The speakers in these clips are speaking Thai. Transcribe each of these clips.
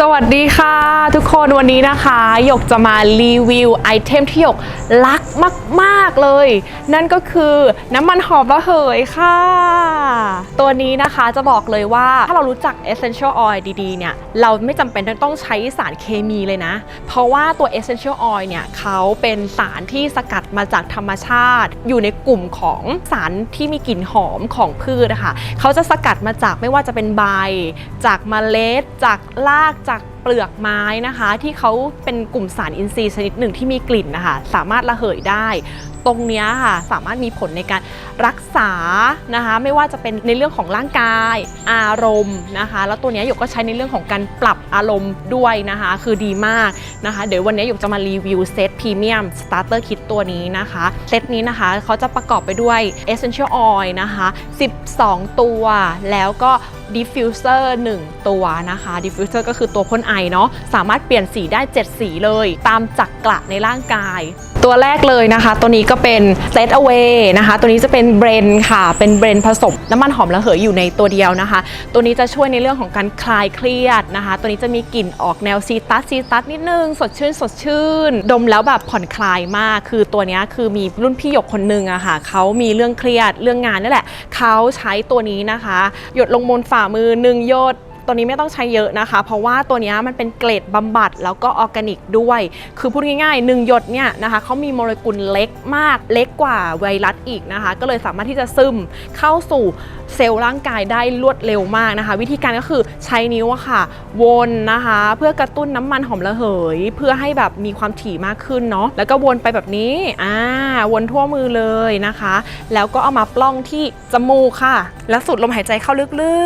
สวัสดีค่ะ ทุกคนวันนี้นะคะหยกจะมารีวิวไอเทมที่หยกรักมากๆเลย นั่นก็คือน้ำมันหอมระเหยค่ะ ตัวนี้นะคะจะบอกเลยว่าถ้าเรารู้จัก essential oil ดีๆเนี่ย เราไม่จำเป็นต้องใช้สารเคมีเลยนะ เพราะว่าตัว essential oil เนี่ยเขาเป็นสารที่สกัดมาจากธรรมชาติ อยู่ในกลุ่มของสารที่มีกลิ่นหอมของพืชนะคะเขาจะสกัดมาจากไม่ว่าจะเป็นใบ จากเมล็ด จากรากจากเปลือกไม้นะคะ ที่เขาเป็นกลุ่มสารอินทรีย์ชนิดหนึ่งที่มีกลิ่นนะคะ สามารถระเหยได้ ตรงนี้ค่ะสามารถมีผลในการรักษานะคะ ไม่ว่าจะเป็นในเรื่องของร่างกายอารมณ์นะคะ แล้วตัวนี้หยกก็ใช้ในเรื่องของการปรับอารมณ์ด้วยนะคะ คือดีมากนะคะ เดี๋ยววันนี้หยกจะมารีวิวเซตพรีเมียมสตาร์เตอร์คิดตัวนี้นะคะ เซตนี้นะคะเขาจะประกอบไปด้วย Essential Oil นะคะ 12 ตัว แล้วก็ diffuser 1ตัวนะคะ diffuser ก็คือตัวพ่นไอเนาะสามารถเปลี่ยนสีได้ 7 สีเลย ตามจักกระในร่างกาย ตัวแรกเลยนะคะ ตัวนี้ก็เป็น set away นะคะ ตัวนี้จะเป็นเบรนค่ะ เป็นเบรนผสมน้ำมันหอมระเหยอยู่ในตัวเดียวนะคะ ตัวนี้จะช่วยในเรื่องของการคลายเครียดนะคะ ตัวนี้จะมีกลิ่นออกแนวซีตัสซีตัสนิดนึง สดชื่นสดชื่น ดมแล้วแบบผ่อนคลายมาก คือตัวนี้คือมีรุ่นพี่หยกคนหนึงอะค่ะเขามีเรื่องเครียดเรื่องงานนี่แหละเขาใช้ตัวนี้นะคะ หยดลงบนฝ่ามือหนึ่งหยด ตัวนี้ไม่ต้องใช้เยอะนะคะ เพราะว่าตัวนี้มันเป็นเกรดบำบัดแล้วก็ออร์แกนิกด้วย คือพูดง่ายๆหนึ่งหยดเนี่ยนะคะเขามีโมเลกุลเล็กมากเล็กกว่าไวรัสอีกนะคะ ก็เลยสามารถที่จะซึมเข้าสู่เซลล์ร่างกายได้รวดเร็วมากนะคะ วิธีการก็คือใช้นิ้วอะค่ะ วนนะคะ เพื่อกระตุ้นน้ำมันหอมระเหย เพื่อให้แบบมีความถี่มากขึ้นเนาะแล้วก็วนไปแบบนี้อ่าวนทั่วมือเลยนะคะ แล้วก็เอามาปล้องที่จมูกค่ะ แล้วสูดลมหายใจเข้าลึ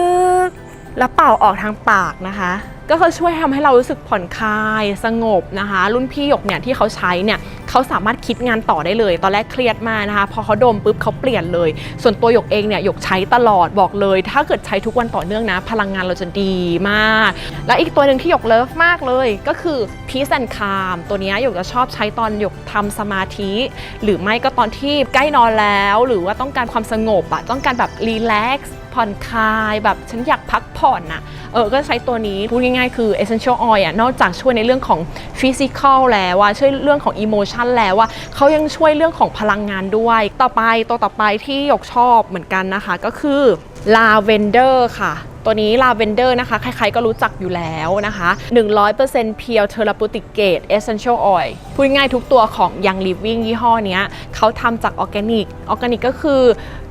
กๆ แล้วเป่าออกทางปากนะคะ ก็คือช่วยทำให้เรารู้สึกผ่อนคลายสงบนะคะ รุ่นพี่หยกเนี่ยที่เขาใช้เนี่ยเขาสามารถคิดงานต่อได้เลย ตอนแรกเครียดมากนะคะ พอเขาดมปุ๊บเขาเปลี่ยนเลย ส่วนตัวหยกเองเนี่ยหยกใช้ตลอดบอกเลย ถ้าเกิดใช้ทุกวันต่อเนื่องนะ พลังงานเราจะดีมาก แล้วอีกตัวหนึ่งที่หยกเลิฟมากเลย ก็คือ Peace and Calm ตัวเนี้ยหยกจะชอบใช้ตอนหยกทำสมาธิ หรือไม่ก็ตอนที่ใกล้นอนแล้ว หรือว่าต้องการความสงบอะต้องการแบบรีแลกซ์ผ่อนคลายแบบฉันอยากพักผ่อนอะเออก็ใช้ตัวนี้พูดง่ายๆคือ essential oil อะนอกจากช่วยในเรื่องของ physical แล้วว่าช่วยเรื่องของ emotion แล้วว่าเขายังช่วยเรื่องของพลังงานด้วย ต่อไปตัวต่อไปที่หยกชอบเหมือนกันนะคะ ก็คือ lavender ค่ะ ตัวนี้ lavender นะคะ ใครๆก็รู้จักอยู่แล้วนะคะ 100% pure therapeutic grade essential oil พูดง่ายทุกตัวของ Young Living ยี่ห้อเนี้ยเขาทำจากออร์แกนิก ออร์แกนิกก็คือ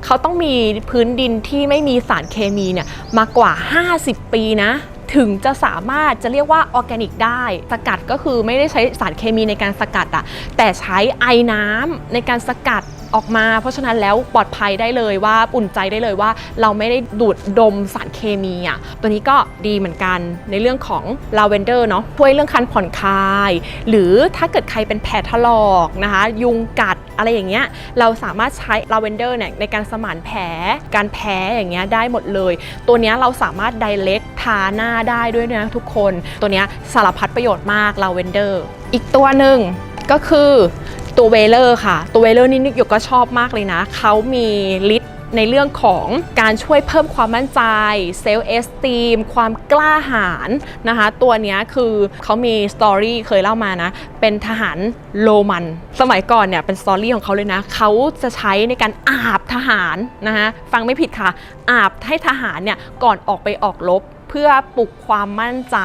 เขาต้องมีพื้นดินที่ไม่มีสารเคมีเนี่ยมากว่า 50 ปีนะถึงจะสามารถจะเรียกว่าออร์แกนิกได้ สกัดก็คือไม่ได้ใช้สารเคมีในการสกัดอะแต่ใช้ไอน้ำในการสกัด ออกมา เพราะฉะนั้นแล้วปลอดภัยได้เลยว่าอุ่นใจได้เลยว่า เราไม่ได้ดูดดมสารเคมีอะตัวนี้ก็ดีเหมือนกันในเรื่องของลาเวนเดอร์เนาะช่วยเรื่องการผ่อนคลาย หรือถ้าเกิดใครเป็นแผลถลอกนะคะ ยุงกัดอะไรอย่างเงี้ยเราสามารถใช้ลาเวนเดอร์เนี่ยในการสมานแผลการแพ้อย่างเงี้ยได้หมดเลย ตัวเนี้ยเราสามารถไดเ c กทาหน้าได้ด้วยนะทุกคน ตัวเนี้ยสารพัดประโยชน์มากลาเวนเดอร์อีกตัวหนึ่งก็คือ ตัวเวเลอร์ค่ะ ตัวเวเลอร์นี่นึกยก็ชอบมากเลยนะ เขามีฤทธิ์ในเรื่องของการช่วยเพิ่มความมั่นใจเซลล์เอสตีมความกล้าหาญนะคะ ตัวเนี้ยคือเขามีสตอรี่เคยเล่ามานะ เป็นทหารโรมัน สมัยก่อนเนี่ยเป็นสตอรี่ของเขาเลยนะ เขาจะใช้ในการอาบทหารนะคะฟังไม่ผิดค่ะ อาบให้ทหารเนี่ยก่อนออกไปออกรบเพื่อปลุกความมั่นใจ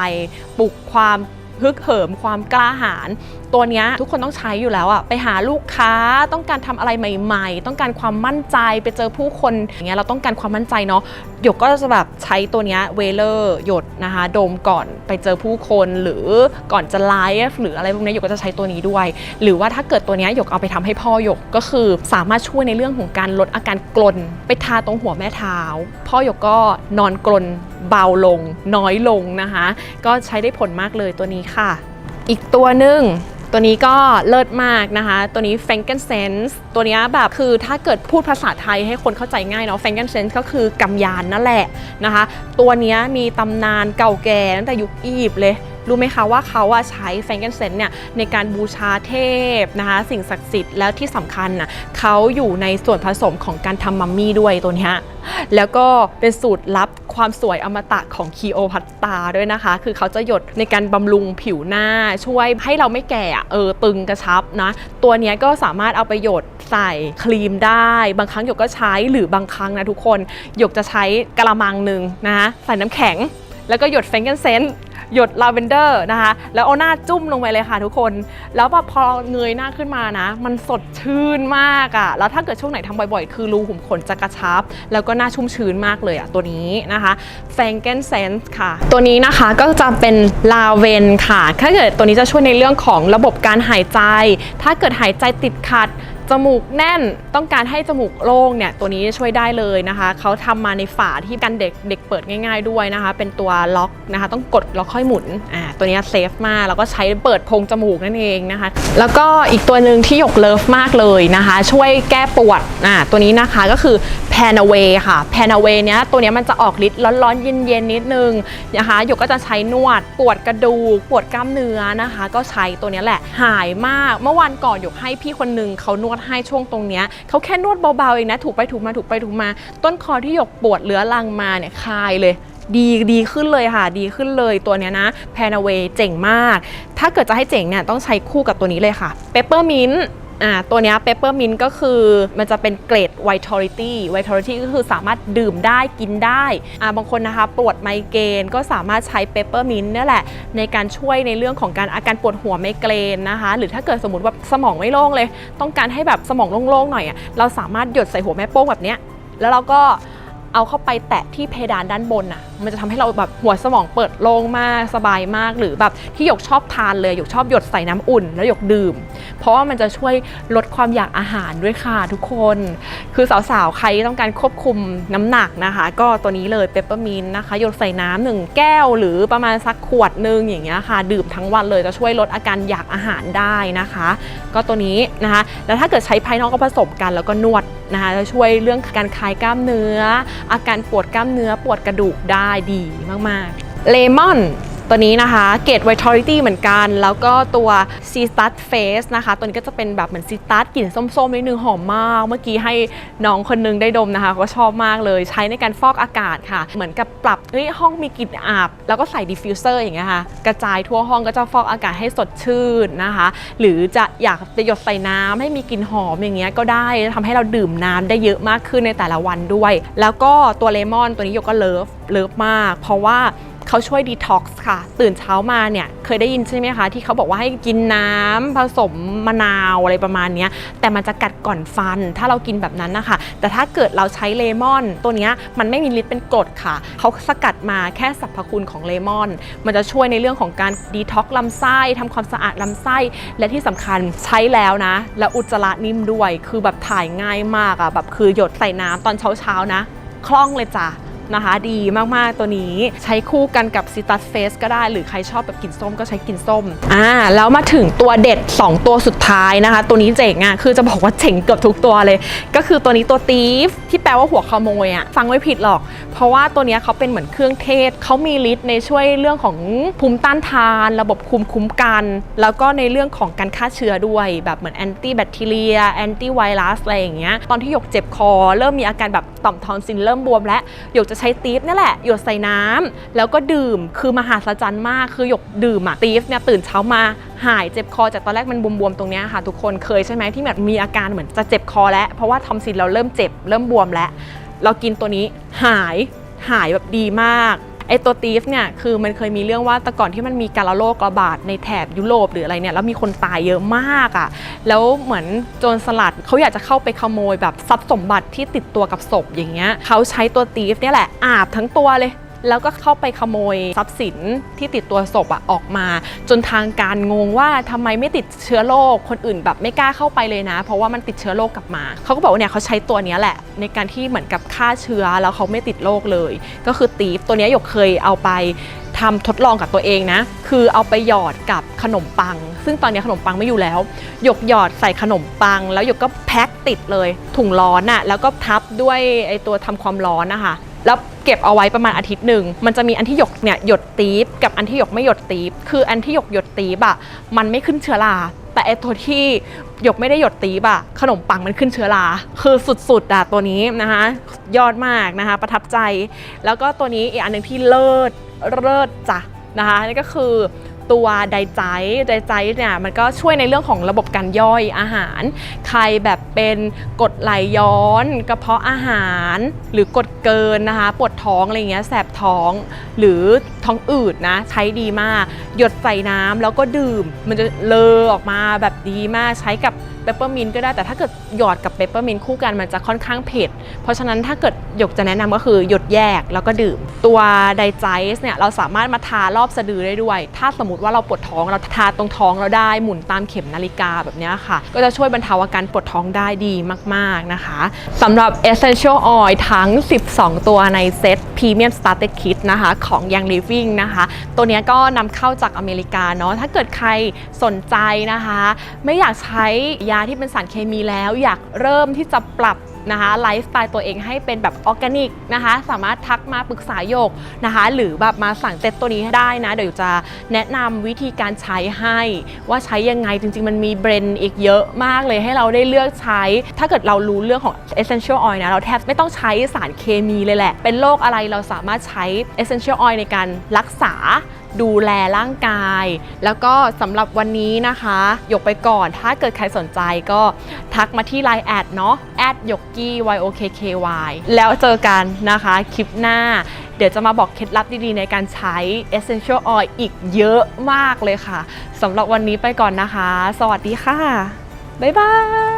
ปลุกความ ฮึกเหิมความกล้าหาญตัวนี้ทุกคนต้องใช้อยู่แล้วอะไปหาลูกค้าต้องการทำอะไรใหม่ ๆ ต้องการความมั่นใจไปเจอผู้คนอย่างเงี้ยเราต้องการความมั่นใจเนาะหยกก็จะแบบใช้ตัวนี้เวเลอร์หยดนะคะโดมก่อนไปเจอผู้คนหรือก่อนจะไลฟ์หรืออะไรพวกนี้หยกก็จะใช้ตัวนี้ด้วย หรือว่าถ้าเกิดตัวนี้หยกเอาไปทำให้พ่อหยกก็คือสามารถช่วยในเรื่องของการลดอาการกลน ไปทาตรงหัวแม่เท้า พ่อหยกก็นอนกลน เบาลงน้อยลงนะคะ ก็ใช้ได้ผลมากเลยตัวนี้ค่ะ อีกตัวหนึ่งตัวนี้ก็เลิศมากนะคะ ตัวนี้ f r a n k e n s e n s e ตัวนี้แบบคือถ้าเกิดพูดภาษาไทยให้คนเข้าใจง่ายเนาะ f r a n k e n s e n s e ก็คือกำยานนั่นแหละนะคะ ตัวนี้มีตำนานเก่าแก่ตั้งแต่ยุคอียิปต์เลย รู้ไหมคะว่าเขาอะใช้แฟรงเกนเซนเนี่ยในการบูชาเทพนะคะสิ่งศักดิ์สิทธิ์แล้วที่สำคัญนะเขาอยู่ในส่วนผสมของการทำมัมมี่ด้วยตัวนี้แล้วก็เป็นสูตรลับความสวยอมตะของคีโอพัตตาด้วยนะคะ คือเขาจะหยดในการบำรุงผิวหน้าช่วยให้เราไม่แก่เออตึงกระชับนะ ตัวนี้ก็สามารถเอาไปหยดใส่ครีมได้ บางครั้งหยกก็ใช้หรือบางครั้งนะทุกคน หยกจะใช้กระมังหนึ่งนะคะใส่น้ำแข็ง แล้วก็หยดแฟรงเกนเซนต์ หยดลาเวนเดอร์นะคะ แล้วเอาหน้าจุ่มลงไปเลยค่ะทุกคน แล้วพอเงยหน้าขึ้นมานะ มันสดชื่นมากอะ่ะ แล้วถ้าเกิดช่วงไหนทำบ่อยๆ คือรูขุมขนจะกระชับ แล้วก็หน้าชุ่มชื้นมากเลยอะ่ะตัวนี้นะคะแฟรงเกนเซนต์ค่ะ ตัวนี้นะคะก็จะเป็นลาเวนค่ะ ถ้าเกิดตัวนี้จะช่วยในเรื่องของระบบการหายใจ ถ้าเกิดหายใจติดขัด จมูกแน่นต้องการให้จมูกโล่งเนี่ยตัวนี้ช่วยได้เลยนะคะเขาทำมาในฝาที่กันเด็กเด็กเปิดง่าย ๆด้วยนะคะ เป็นตัวล็อกนะคะ ต้องกดแล้วค่อยหมุนอ่าตัวนี้เซฟมากแล้วก็ใช้เปิดโพรงจมูกนั่นเองนะคะ แล้วก็อีกตัวหนึ่งที่หยกเลิฟมากเลยนะคะ ช่วยแก้ปวดอ่าตัวนี้นะคะก็คือ แพนเวค่ะแพนเวเนี้ยตัวเนี้ยมันจะออกฤทธิ์ร้อนๆ เย็นๆ นิดนึงนะคะหยกก็จะใช้นวดปวดกระดูก ปวดกล้ามเนื้อนะคะ ก็ใช้ตัวเนี้ยแหละหายมาก เมื่อวันก่อนหยกให้พี่คนหนึ่งเขานวดให้ช่วงตรงเนี้ยเขาแค่นวดเบาๆเองนะถูกไปถูกมาถูกไปถูกมา ต้นคอที่หยกปวดเรื้อรังมาเนี่ยคลายเลยดีดีขึ้นเลยค่ะ ดีขึ้นเลยตัวเนี้ยนะแพนเวเจ๋งมาก ถ้าเกิดจะให้เจ๋งเนี่ยต้องใช้คู่กับตัวนี้เลยค่ะเปปเปอร์มินต์ อ่าตัวนี้เปปเปอร์มินต์ก็คือมันจะเป็นเกรด Vitality Vitality ก็คือสามารถดื่มได้กินได้อ่าบางคนนะคะปวดไมเกรนก็สามารถใช้เปปเปอร์มินต์นี่แหละ ในการช่วยในเรื่องของการอาการปวดหัวไมเกรนนะคะ หรือถ้าเกิดสมมติว่าสมองไม่โล่งเลย ต้องการให้แบบสมองโล่งๆหน่อยอะเราสามารถหยดใส่หัวแม่โป้งแบบเนี้ยแล้วเราก็เอาเข้าไปแตะที่เพดานด้านบนอะมันจะทำให้เราแบบหัวสมองเปิดโล่งมากสบายมากหรือแบบที่หยกชอบทานเลยหยกชอบหยดใส่น้ำอุ่น แล้วหยกดื่ม เพราะว่ามันจะช่วยลดความอยากอาหารด้วยค่ะทุกคน คือสาวๆ ใครต้องการควบคุมน้ำหนักนะคะ ก็ตัวนี้เลยเปปเปอร์มินนะคะหยดใส่น้ำหนึ่งแก้ว หรือประมาณสักขวดหนึงอย่างเงี้ยค่ะ ดื่มทั้งวันเลยจะช่วยลดอาการอยากอาหารได้นะคะ ก็ตัวนี้นะคะ แล้วถ้าเกิดใช้ภายนอกก็ผสมกันแล้วก็นวดนะคะจะช่วยเรื่องการคลายกล้ามเนื้อ อาการปวดกล้ามเนื้อปวดกระดูกได้ดีมากๆเลมอน ตัวนี้นะคะเกต Vitality เหมือนกัน แล้วก็ตัว c s t a r Face นะคะ ตัวนี้ก็จะเป็นแบบเหมือน c s t a r กลิ่นส้มๆนิดนึงหอมมาก เมื่อกี้ให้น้องคนนึงได้ดมนะคะ ก็ชอบมากเลยใช้ในการฟอกอากาศค่ะ เหมือนกับปรับเฮ้ยห้องมีกลิ่นอาบ แล้วก็ใส่ดิฟฟิวเซอร์อย่างเงี้ยค่ะ กระจายทั่วห้องก็จะฟอกอากาศให้สดชื่นนะคะ หรือจะอยากจะหยดใส่น้ำให้มีกลิ่นหอมอย่างเงี้ยก็ได้ทำให้เราดื่มน้ำได้เยอะมากขึ้นในแต่ละวันด้วย แล้วก็ตัวเลมอนตัวนี้โยก็เลิฟเลิฟมาก เพราะว่า เขาช่วยดีท็อกซ์ค่ะ ตื่นเช้ามาเนี่ยเคยได้ยินใช่ไหมคะ ที่เขาบอกว่าให้กินน้ำผสมมะนาวอะไรประมาณนี้แต่มันจะกัดก่อนฟัน ถ้าเรากินแบบนั้นนะคะ แต่ถ้าเกิดเราใช้เลมอน ตัวนี้มันไม่มีฤทธิ์เป็นกรดค่ะ เขาสกัดมาแค่สรรพคุณของเลมอน มันจะช่วยในเรื่องของการดีท็อกซ์ลำไส้ทำความสะอาดลำไส้ และที่สำคัญใช้แล้วนะ แล้วอุจจาระนิ่มด้วย คือแบบถ่ายง่ายมากอะแบบคือหยดใส่น้ำตอนเช้าๆนะ คล่องเลยจ้ะ นะคะ ดีมากๆตัวนี้ใช้คู่กันกับซิตัสเฟสก็ได้ หรือใครชอบแบบกลิ่นส้มก็ใช้กลิ่นส้มอ่าแล้วมาถึงตัวเด็ด 2 ตัวสุดท้ายนะคะ ตัวนี้เจ๋งอะคือจะบอกว่าเจ๋งเกือบทุกตัวเลย ก็คือตัวนี้ตัวตีฟที่แปลว่าหัวขโมยอะฟังไม่ผิดหรอก เพราะว่าตัวเนี้ยเขาเป็นเหมือนเครื่องเทศเขามีฤทธิ์ในช่วยเรื่องของภูมิต้านทาน ระบบคุมคุ้มกัน แล้วก็ในเรื่องของการฆ่าเชื้อด้วยแบบเหมือนแอนตี้แบคทีเรียแอนตี้ไวรัสอะไรอย่างเงี้ยตอนที่หยกเจ็บคอ เริ่มมีอาการแบบ ต่อมทอนซิลเริ่มบวมและหยกจะใช้ตีฟนี่แหละหยดใส่น้ำแล้วก็ดื่มคือมหาศาลมากคือหยกดื่มอะตีฟเนี่ยตื่นเช้ามาหายเจ็บคอจากตอนแรกมันบวมๆตรงเนี้ยค่ะ ทุกคนเคยใช่ไหมที่แบบมีอาการเหมือนจะเจ็บคอแล้ว เพราะว่าทอมซินเราเริ่มเจ็บเริ่มบวมแล้ว เรากินตัวนี้หายหายแบบดีมาก ไอตัวตีฟเนี่ยคือมันเคยมีเรื่องว่าแต่ก่อนที่มันมีการระโรคระบาดในแถบยุโรปหรืออะไรเนี่ยแล้วมีคนตายเยอะมากอะ่ะแล้วเหมือนโจรสลัดเขาอยากจะเข้าไปขโมยแบบทรัพย์สมบัติที่ติดตัวกับศพอย่างเงี้ยเขาใช้ตัวตีฟเนี่ยแหละอาบทั้งตัวเลย แล้วก็เข้าไปขโมยทรัพย์สินที่ติดตัวศพอะออกมา จนทางการงงว่าทำไมไม่ติดเชื้อโรคคนอื่นแบบไม่กล้าเข้าไปเลยนะ เพราะว่ามันติดเชื้อโรคกลับมาเขาก็บอกว่าเนี่ยเขาใช้ตัวนี้แหละ ในการที่เหมือนกับฆ่าเชื้อแล้วเขาไม่ติดโรคเลย ก็คือตีฟตัวนี้หยกเคยเอาไปทำทดลองกับตัวเองนะ คือเอาไปหยอดกับขนมปัง ซึ่งตอนนี้ขนมปังไม่อยู่แล้ว หยกหยอดใส่ขนมปัง แล้วหยกก็แพ็คติดเลย ถุงร้อนอะแล้วก็ทับด้วยไอตัวทำความร้อนนะคะ แล้ว เก็บเอาไว้ประมาณอาทิตย์หนึ่งมันจะมีอันที่หยกเนี่ยหยดตีบกับอันที่หยกไม่หยดตีบคืออันที่หยกหยดตีบอะมันไม่ขึ้นเชื้อราแต่ไอตัวที่หยกไม่ได้หยดตีบอะขนมปังมันขึ้นเชื้อราคือสุดๆอะตัวนี้นะคะยอดมากนะคะ ประทับใจ แล้วก็ตัวนี้อีกอันหนึ่งที่เลิศเลิศจ้ะนะคะนี่ก็คือ ตัวไดใจไดใจเนี่ยมันก็ช่วยในเรื่องของระบบการย่อยอาหาร ใครแบบเป็นกดไหลย้อนกระเพาะอาหารหรือกดเกินนะคะปวดท้องอะไรเงี้ยแสบท้อง หรือท้องอืดนะใช้ดีมาก หยดใส่น้ำแล้วก็ดื่ม มันจะเลอออกมาแบบดีมากใช้กับ เปปเปอร์มินก็ได้แต่ถ้าเกิดหยอดกับเปปเปอร์มินคู่กันมันจะค่อนข้างเผ็ด เพราะฉะนั้นถ้าเกิดหยกจะแนะนำก็คือหยดแยกแล้วก็ดื่ม ตัวไดใจส์เนี่ยเราสามารถมาทารอบสะดือได้ด้วย ถ้าสมมติว่าเราปวดท้องเราทาตรงท้องเราได้หมุนตามเข็มนาฬิกาแบบนี้ค่ะ ก็จะช่วยบรรเทาอาการปวดท้องได้ดีมาก ๆนะคะสำหรับ Essential Oil ทั้ง 12 ตัวในเซต Premium Starter Kit นะคะของ Young Living นะคะ ตัวนี้ก็นำเข้าจากอเมริกาเนาะถ้าเกิดใครสนใจนะคะ ไม่อยากใช้ยาที่เป็นสารเคมีแล้ว อยากเริ่มที่จะปรับนะคะไลฟ์สไตล์ตัวเองให้เป็นแบบออร์แกนิกนะคะ สามารถทักมาปรึกษาโยกนะคะ หรือแบบมาสั่งเซตตัวนี้ให้ได้นะ เดี๋ยวจะแนะนำวิธีการใช้ให้ ว่าใช้ยังไงจริง ๆ มันมีเบรนด์อีกเยอะมากเลยให้เราได้เลือกใช้ ถ้าเกิดเรารู้เรื่องของ essential oil นะ เราแทบไม่ต้องใช้สารเคมีเลยแหละ เป็นโรคอะไรเราสามารถใช้ essential oil ในการรักษา ดูแลร่างกาย แล้วก็สำหรับวันนี้นะคะยกไปก่อนถ้าเกิดใครสนใจก็ทักมาที่ Line แอดเนาะแอดยกกี้ y o k k y แล้วเจอกันนะคะ คลิปหน้า เดี๋ยวจะมาบอกเคล็ดลับดีๆ ในการใช้ Essential Oil อีกเยอะมากเลยค่ะสำหรับวันนี้ไปก่อนนะคะ สวัสดีค่ะ บ๊ายบาย